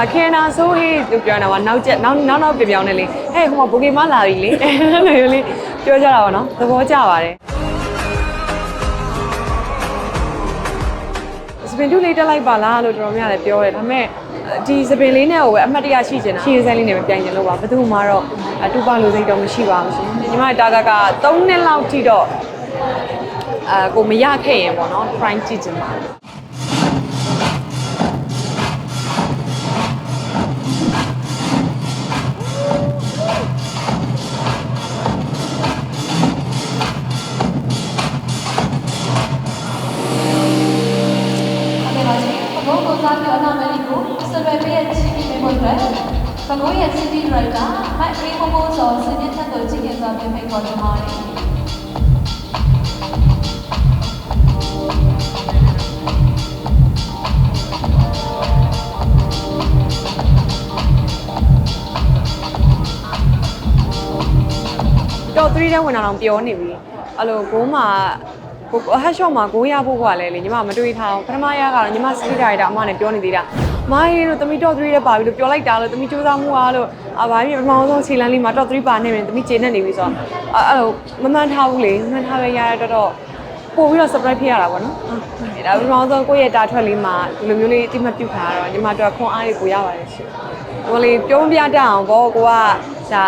အခင်းနာဆိုဟေးသူပြောနေတာကနောက်ချက်နောက်နောက်နောက်ပြောင်းနေလေဟဲ့ဟိုမှာဘိုကေမလာပြီလေအဲ့လိုမျိုးလေးပြောကြတာပါနော်သဘောကျပါတယ်စပင်တူလေးတက်လိုက်ပါလားလို့တော်တော်များလည်းပြောတယ်ဒါပေမဲ့ဒီစပင်လေးနဲ့ကိုပဲအမှတ်တရရှိချင်တာရှည်စဲလေးနဲ့ပဲပြိုင်ချင်လို့ပါဘယ်သူမှတော့အတူပါလို့စိတ်တော့မရှိပါဘူးရှင်ညီမတာကက3နှစ်လောက်ထိတော့အာကိုမရခဲ့ရင်ပေါ့နော် prime ကြည့်ချင်ပါဟုတ်ကဲ့ စားပြီးအနာမလီကိုစရွယ်ပေးရဲ့ချင်းပြီးဖို့အတွက်ဘုံရဲ့ CD Director မတ်အေးဘုံဘုံစောစနေတက်ကိုကြည့်ကြစွာပြင်ဖိတ်ခေါ်ကြပါမယ်။တော့3တဲ့ဝင်လာတော့ပြောနေပြီအဲ့လိုဂိုးမှာ ကိုဟက်ရှော့မှာဂိုးရဖို့ကလည်းလေညီမမတွေးထားအောင်ပထမရကတော့ညီမစတီဒါရိုက်တာအမနဲ့ပြောနေသေးတာမိုင်းတို့တမီတော့3တဲ့ပါပြီလို့ပြောလိုက်တာလို့တမီစူးစမ်းမှုအားလို့အဘာဖြစ်ပထမဆုံးခြေလမ်းလေးမှာတော့3ပါနေတယ်တမီကျေနပ်နေပြီဆိုတော့အဲ့လိုမမှန်ထားဘူးလေမမှန်ထားပဲရရတော့တော့ပို့ပြီးတော့ surprise ဖြစ်ရတာပေါ့နော်ဒါပထမဆုံးကိုယ့်ရဲ့တာထွက်လေးမှာဒီလိုမျိုးလေးတိမတ်ပြုတ်ထားတော့ညီမတို့ခွန်အားတွေကိုရပါတယ်ရှင်ဟိုလေပြုံးပြတတ်အောင်ပေါ့ကိုကဒါ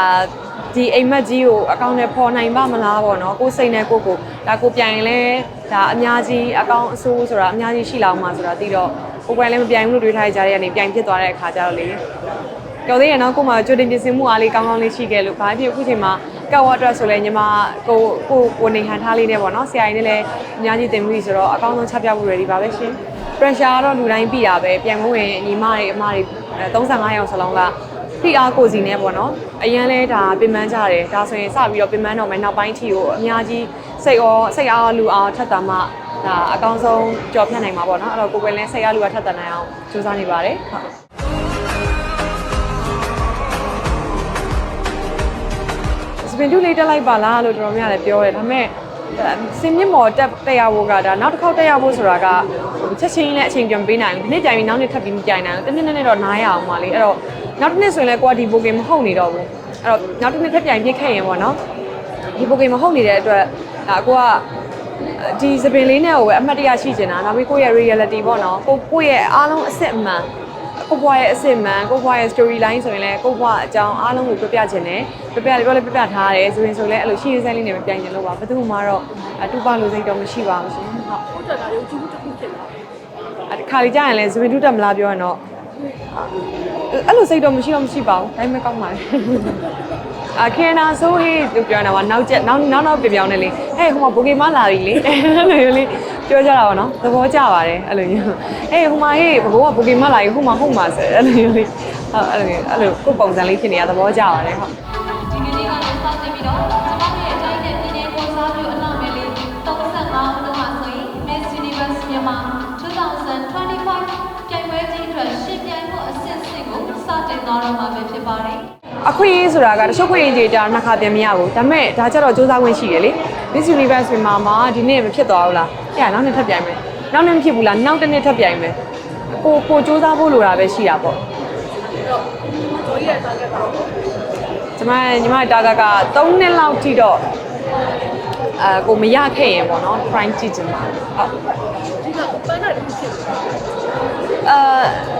ဒီအိမ်မက်ကြီးကိုအကောင့်နဲ့ပေါ်နိုင်ပါမလားပေါ့နော်ကိုယ်စိတ်နဲ့ကိုယ့်ကိုဒါကိုပြိုင်လဲဒါအများကြီးအကောင့်အဆိုးဆိုတာအများကြီးရှိလောက်မှာဆိုတာသိတော့ကိုယ်ပိုင်လည်းမပြိုင်ဘူးလို့တွေးထားကြတဲ့ကနေပြိုင်ဖြစ်သွားတဲ့အခါကျတော့လေကျော်သေးရနော်ကို့မှာကြိုတင်ပြင်ဆင်မှုအားလေးကောင်းကောင်းလေးရှိခဲ့လို့ဘာဖြစ်အခုချိန်မှာကောက်ဝတ်အတွက်ဆိုလဲညီမကိုကိုကိုနေဟန်ထားလေးနဲ့ပေါ့နော်ဆရာကြီးနဲ့လည်းအများကြီးတင်ပြီးဆိုတော့အကောင်းဆုံးချပြဖို့ ready ပါပဲရှင် pressure ကတော့လူတိုင်းပြီးတာပဲပြန်မဝင်ညီမတွေအမတွေ35ရောက်စလုံးက ဖိအားကိုစီနဲ့ပေါ့နော်အရင်လဲဒါပင်ပန်းကြတယ်ဒါဆိုရင်စပြီးတော့ပင်ပန်းတော့မယ်နောက်ပိုင်းထီကိုအများကြီးစိတ်ရောစိတ်အားလူအားထက်တာမှဒါအကောင်းဆုံးကြော်ဖြတ်နိုင်မှာပေါ့နော်အဲ့တော့ကိုယ်ပဲလဲစိတ်အားလူအားထက်တာနိုင်အောင်စူးစမ်းနေပါတယ်ဟုတ်စပင်တူလေးတက်လိုက်ပါလားလို့တော်တော်များလည်းပြောတယ်ဒါပေမဲ့စင်မြင့်မော်တက်တက်ရဖို့ကဒါနောက်တစ်ခေါက်တက်ရဖို့ဆိုတာကချက်ချင်းနဲ့အချိန်ပြန်ပေးနိုင်ဘူးဒီနေ့ကြိုင်ပြီးနောက်နေ့ထပ်ပြီးမကြိုင်နိုင်ဘူးတစ်နေ့နဲ့တော့နားရအောင်ပါလေအဲ့တော့ နောက်တစ်နေ့ဆိုရင်လည်းကိုကဒီဘိုကင်မဟုတ်နေတော့ဘူးအဲ့တော့နောက်တစ်နေ့ထပ်ပြန်ပြစ်ခဲ့ရင်ပေါ့နော်ဒီဘိုကင်မဟုတ်နေတဲ့အတွက်ဒါကိုကဒီစပင်လေးနဲ့ကိုပဲအမှတ်တရရှိချင်တာနောက်ပြီးကိုယ့်ရဲ့ reality ပေါ့နော်ကိုကိုယ့်ရဲ့အားလုံးအစ်စ်အမှန်ကိုဘွားရဲ့အစစ်မှန်ကိုဘွားရဲ့ story line ဆိုရင်လည်းကိုဘွားအကြောင်းအားလုံးကိုပြပြချင်တယ်ပြပြလေးပြောလေးပြပြထားရတယ်ဆိုရင်ဆိုလည်းအဲ့လိုရှိရစမ်းလေးနဲ့မပြိုင်ချင်လို့ပါဘယ်သူမှတော့အတူပါလို့စိတ်တော့မရှိပါဘူးရှင်ဟုတ်ဟုတ်တယ်ဒါရုပ်ကြည့်မှုတစ်ခုဖြစ်လာအဲ့ခါလေးကြာရင်လည်းဇပင်တူတက်မလားပြောရင်တော့ အဲ့လိုစိတ်တော့မရှိတော့မရှိပါဘူးဒါပေမဲ့ကောင်းပါလေအခင်းနာဆိုဟေးသူပြောနေတာကနောက်ချက်နောက်နောက်နောက်ပြောင်းနေလေဟဲ့ဟိုမှာဘိုကေမလာပြီလေအဲ့လိုမျိုးလေးပြောကြတာပါနော်သဘောကျပါတယ်အဲ့လိုမျိုးဟဲ့ဟိုမှာဟေးဘိုကဘိုကေမလာပြီဟိုမှာဟုတ်မှာဆိုအဲ့လိုမျိုးလေးဟုတ်အဲ့လိုမျိုးအဲ့လိုကိုယ်ပုံစံလေးဖြစ်နေတာသဘောကျပါတယ်ဟုတ်ဒီကနေ့ကလည်းစတင်ပြီးတော့ကျမတို့ အခွင့်အရေးဆိုတာကတချို့ခွင့်အရေးတွေတာနှစ်ခါပြန်မရဘူးဒါပေမဲ့ဒါကြတော့စူးစမ်းခွင့်ရှိတယ်လေ Miss Universe မှာမှာဒီနေ့မဖြစ်သွားဘူးလားအဲ့ဒါနောက်နေ့ထပ်ပြိုင်မယ်နောက်နေ့မဖြစ်ဘူးလားနောက်တစ်နေ့ထပ်ပြိုင်မယ်ကိုကိုစူးစမ်းဖို့လိုတာပဲရှိတာပေါ့တော့ရဲ့ target ပါတော့ကျမညီမတာကက3နှစ်လောက်ထိတော့အဲကိုမရခဲ့ရင်ပေါ့နော် prime ကြည့်ချင်ပါဟုတ်ဒီကပန်းတာတစ်ခုဖြစ်လာအဲ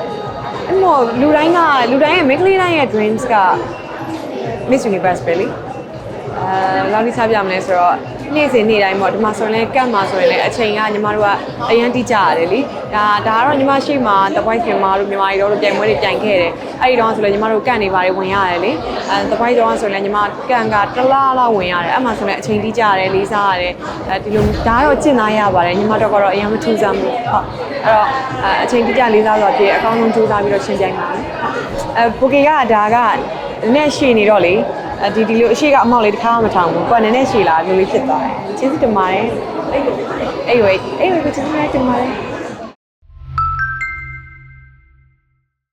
အဲ့မို့လူတိုင်းကလူတိုင်းရဲ့မိန်းကလေးတိုင်းရဲ့ dreams က Miss Universe ပဲလေအဲလောက်ထိစားပြမလဲဆိုတော့ နေ့စဉ်နေ့တိုင်းပေါ့ဒီမှာဆိုရင်လည်းကတ်မှာဆိုရင်လည်းအချိန်ကညီမတို့ကအရန်တိကြရတယ်လေဒါဒါကတော့ညီမရှိမှာ The Voice ပြင်မာတို့မြန်မာတွေတော့ပြိုင်ပွဲတွေပြိုင်ခဲ့တယ်အဲ့ဒီတော့ဆိုလည်းညီမတို့ကတ်နေပါတယ်ဝင်ရတယ်လေအဲ The Voice တော့ဆိုလည်းညီမကန်ကတစ်လားလောက်ဝင်ရတယ်အဲ့မှာဆိုလည်းအချိန်တိကြရတယ်လေးစားရတယ်အဲဒီလိုဒါတော့ကျင့်သားရပါတယ်ညီမတို့ကတော့အရင်မထူးဆန်းဘူးဟုတ်အဲ့တော့အဲအချိန်တိကြလေးစားဆိုတော့ပြေအကောင်းဆုံးကြိုးစားပြီးတော့ရှင်းပြိုင်ပါမယ်အဲပိုကေကဒါကနည်းရှည်နေတော့လေ အဲဒီဒီလိုအရှိကအမောက်လေးတစ်ခါမှမထောင်ဘူးကိုကနည်းနည်းရှည်လာလို့လေးဖြစ်သွားတယ်ကျေးဇူးတင်ပါတယ်အဲ့လိုအဲ့လိုအဲ့လိုကိုကျေးဇူးများတင်ပါတယ်